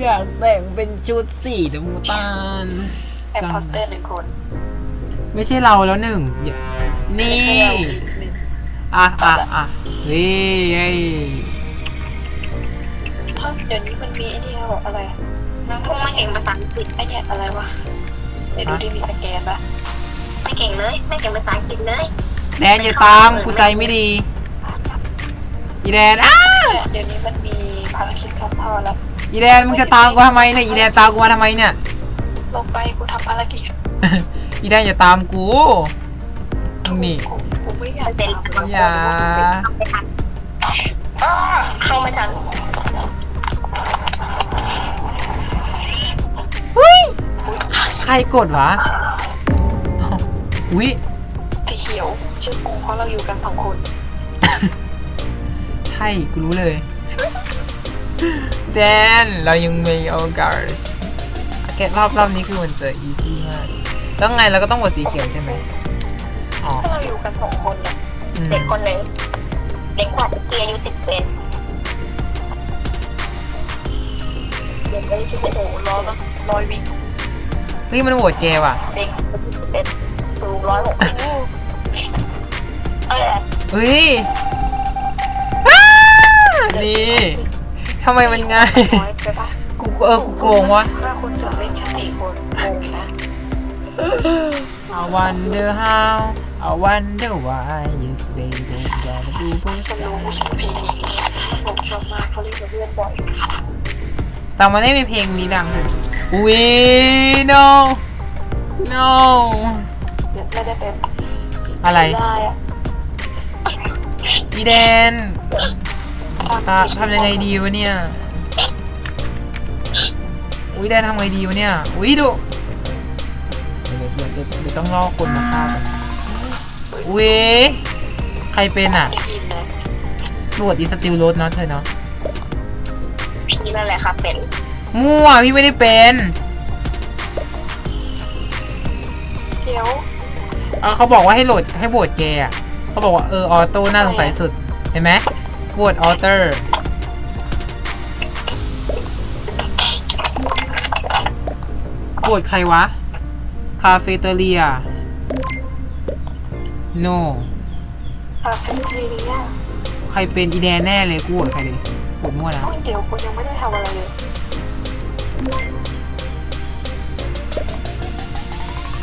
อยากแต่งเป็นชุดสีน้ำตาลแอมพอสเตอร์หนึ่งคนไม่ใช่เราแล้วหนึ่งอย่านี่ ไม่ใช่เราอีกหนึ่งอะอะอะเฮ้ยเฮ้ยเพราะเดี๋ยวนี้มันมีไอเดียบอกอะไรน้องคงไม่เก่งภาษาอังกฤษไอเดียอะไรวะเดี๋ยวดูดิมีสแกนปะไม่เก่งเลย ไม่เก่งภาษาอังกฤษเลยแดนอย่าตามกูใจไม่ดี อีแดนอ้า เดี๋ยวนี้มันมีภารกิจซับท่อแล้ว อีแดนมึงจะตามกูทำไมเนี่ยอีแดนตามกูมาทำไมเนี่ย ลงไปกูทำภารกิจอีแดนอย่าตามกูมึงนี่กูกูไม่อยากเป็นตามอย่าเข้าไม่ทันอ้อเข้าไม่ทันเฮ้ยใครกดวะอ้าวอุ้ยสีเขียวชื่อกูเพราะเราอยู่กันสองคน ใช่กูรู้เลย แดนเรายังมีโอกาสเกตรอบรอบนี้คือมันจะอีซี่มากแล้วไงเราก็ต้องกดสีเขียวใช่ไหมอ๋อถ้าเราอยู่กันสองคนเนี่ยอืมเด็กคนหนึ่งเด็กกว่าเกียอายุสิบเป็นเด็กอายุสิบเอ็ดโอ้โหร้อยละร้อยวิเฮ้ยมันโหวตเจว่ะเด็กอายุสิบเอ็ดสูงร้อยหกสิบเออเฮ้ยอ้านี่ ทำไมมันง่ายร้อยไปปะกูเออกูโกงวะ ห้าคนส่วนเล่นแค่สี่คนโกงนะ I wonder how I wonder why yesterday don't wanna do ฉันรู้ว่าฉันเพลงนี้ผมชอบมากเขาเล่นกับเพื่อนบ่อยแต่มันไม่มีเพลงนี้ดังเลยอุ้ย no no เนี่ยไม่ได้เป็นอะไรได้อะอีแดน อะทำยังไงดีวะเนี่ย อุ้ยแดนทำไงดีวะเนี่ย อุ้ยดูเดี๋ยวเดี๋ยวเดี๋ยวเดี๋ยวต้องรอคนมาฆ่ากันอุ้ยใครเป็นอะได้ยินนะตรวจอีสติลรถเนาะเธอเนาะพี่นั่นแหละครับเป็นมั่วพี่ไม่ได้เป็นเดี๋ยวเออเขาบอกว่าให้โหลดให้โหวตแกอะเขาบอกว่าเออออโต้น่าสงสัยสุดเห็นไหม โหวตออเตอร์โหวตใครวะ คาเฟ่เตอเรีย no คาเฟ่เทเรียใครเป็นอีแดนแน่เลยกูโหวตใครเลยโหวตมั่วนะ โอ้ยเดี๋ยวกูยังไม่ได้ทำอะไรเลย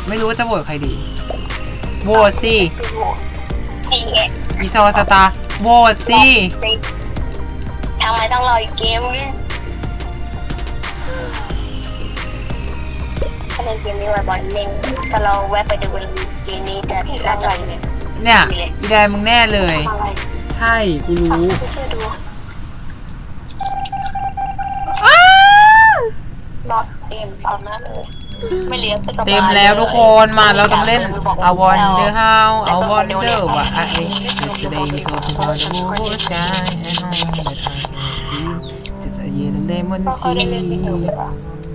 ไม่รู้ว่าจะโหวตใครดีโหวตสิไปโหวตนี่ไงอีซอสตาร์ โหวตสิทำไมต้องรออีกเกมนึงถ้าเล่นเกมนี้บ่อยๆเล่นถ้าเราแวะไปดูเกมนี้จะผิดน่าอะจะไรเนี่ยเนี่ยอีแดนมึงแน่เลยทำอะไรใช่ กูรู้ไม่เชื่อดูอ้าน็อตเอ็มตอนนั้นเลย ไม่เลี้ยงเต็มแล้วทุกคนมาเราต้องเล่นอวอนเดอร์ฮาวอวอนเดอร์ว่ะไอ้จะได้ยินตัวที่เราดูใจให้น้องเดินทางสิจะจะเย็นเล่นมันที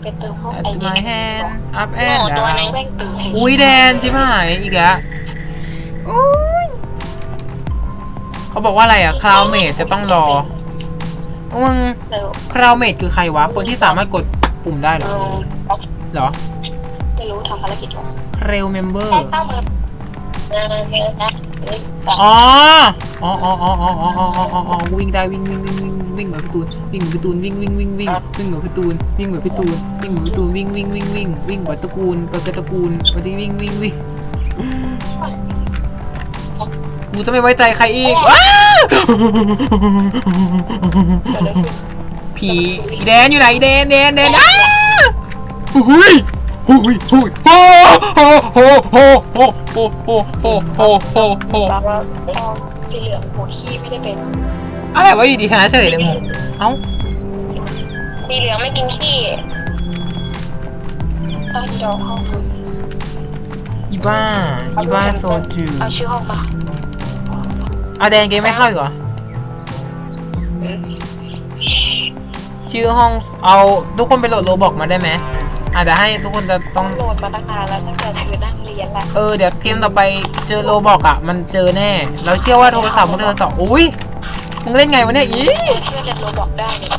ไปเติมห้อไอเย็นแฮนอัพแอนด์อุ้ยแดนจิ๋มหายอีกแล้วเขาบอกว่าอะไรอะคลาวเมดจะต้องรอมึงคลาวเมดคือใครวะคนที่สามารถกดปุ่มได้เหรอเหรอ รู้ทำภารกิจก่อนเร็วเมมเบอร์ เข้ามือเออเออนะอ๋อ อ๋ออ๋ออ๋ออ๋ออ๋ออ๋ออ๋ออ๋อวิ่งได้วิ่งวิ่งวิ่งวิ่งวิ่งเหมือนพี่ตูนวิ่งเหมือนพี่ตูนวิ่งวิ่งวิ่งวิ่งวิ่งเหมือนพี่ตูนวิ่งเหมือนพี่ตูนวิ่งเหมือนพี่ตูนวิ่งวิ่งวิ่งวิ่งวิ่งเหมือนตระกูลเปิดกระตระกูลปฏิวิ่งวิ่งวิ่งกูจะไม่ไว้ใจใครอีกว้าเกิดอะไรขึ้นผีอีแดนอยู่ไหนอีแดนแดนแดนอ้าหุย หุยหุยโอ้โหโอ้โหโอ้โหโอ้โหโอ้โหโอ้แล้วก็ตอนสีเหลืองหัวขี้ไม่ได้เป็นอะไรวะอยู่ดีชนะเฉยเลยงงเอ้าสีเหลืองไม่กินขี้เอาอีดอกห้องคืออีบ้าอีบ้าโซจูเอาชื่อห้องมาเอาแดงเกมไม่เข้าอีกเหรอเออชื่อห้องเอาทุกคนไปโหลดโรบอกมาได้ไหม อาจจะเดี๋ยวให้ทุกคนจะต้ต้อองงโหลดมาตั้งนานแล้วตั้งแต่เธอนั่งเรียนละเออเดี๋ยวเกมต่อไปเจอโรบอกอะ มันเจอแน่ เราเชื่อว่าโทรศัพท์ของเธอสองอุ้ยมึงเล่นไงวะเนี่ยอีเพื่อนเรียนโรบอกได้เนี่ย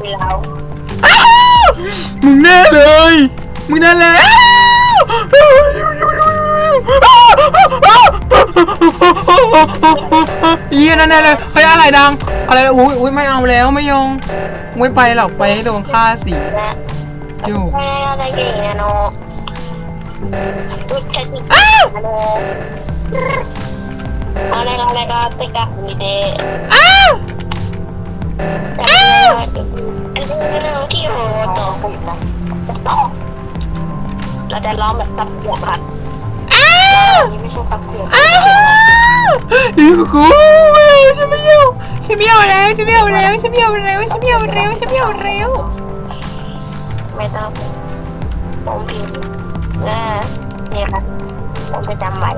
เวลาอ้าวมึงแน่เลย มึงแน่เลยอ้าวเยี่ยนั่นแน่เลยเฮ้ยอะไรดังอะไรอุ้ยอุ้ยไม่เอาแล้วไม่ยองไม่ไปหรอกไปให้โดนฆ่าสิและอยู่ไม่อะไรเก่งนะโนอุดใช้จิตอ้าวนะโนอะไรอะไรก็ติกามีเดอ้าวแต่อันนี้ที่โหต่อปุ๊บนะต่อเราจะร้องแบบตับหัวผัดอ้าวอันนี้ไม่ใช่ซับเถื่อนอ้าวอยู่กู เอาแล้วฉันไม่เอาแล้วฉันไม่เอาแล้วฉันไม่เอาแล้วฉันไม่เอาแล้วไม่ต้องผมพิมพ์นะเนี่ยครับผมจะจำไว้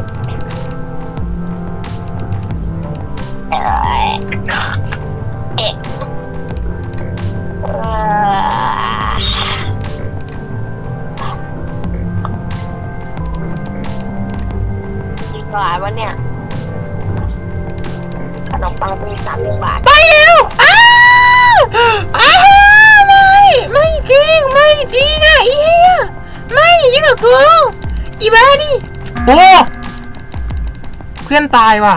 เอ่อเอ๊ะเอ่อดีกว่าวันเนี่ย ขนมปังปีสามหนึ่งบาทไปเร็วอ้าวอ้าวไม่ไม่จริงไม่จริงอะอีเหี้ยไม่ยิ่งกว่ากูอีบ้านี่โอ้เพื่อนตายว่ะ